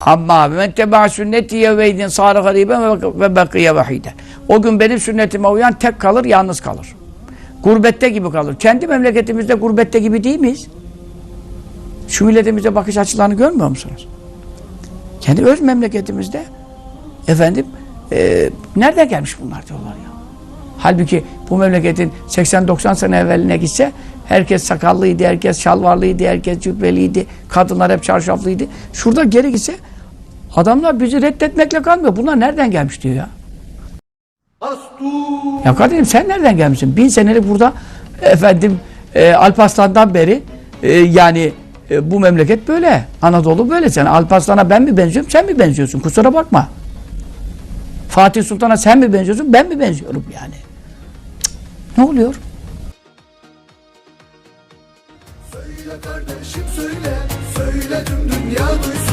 Amma ve teba sünneti ve idin sâre gariben ve- bekiye vahiden. O gün benim sünnetime uyan tek kalır, yalnız kalır. Gurbette gibi kalır. Kendi memleketimizde gurbette gibi değil miyiz? Şu milletimize bakış açılarını görmüyor musunuz? Kendi öz memleketimizde efendim e, nereden gelmiş bunlar diyorlar ya. Halbuki bu memleketin 80-90 sene evveline gitse herkes sakallıydı, herkes şalvarlıydı, herkes cübbeliydi, kadınlar hep çarşaflıydı. Şurada geri gitse adamlar bizi reddetmekle kalmıyor. Bunlar nereden gelmiş diyor ya. Ya kardeşim sen nereden gelmişsin? Bin senelik burada efendim e, Alparslan'dan beri e, yani e, bu memleket böyle. Anadolu böyle. Sen Alparslan'a ben mi benziyorum, sen mi benziyorsun? Kusura bakma. Fatih Sultan'a sen mi benziyorsun, ben mi benziyorum yani? Ne oluyor? Söyle kardeşim söyle, söyle tüm dünya duysun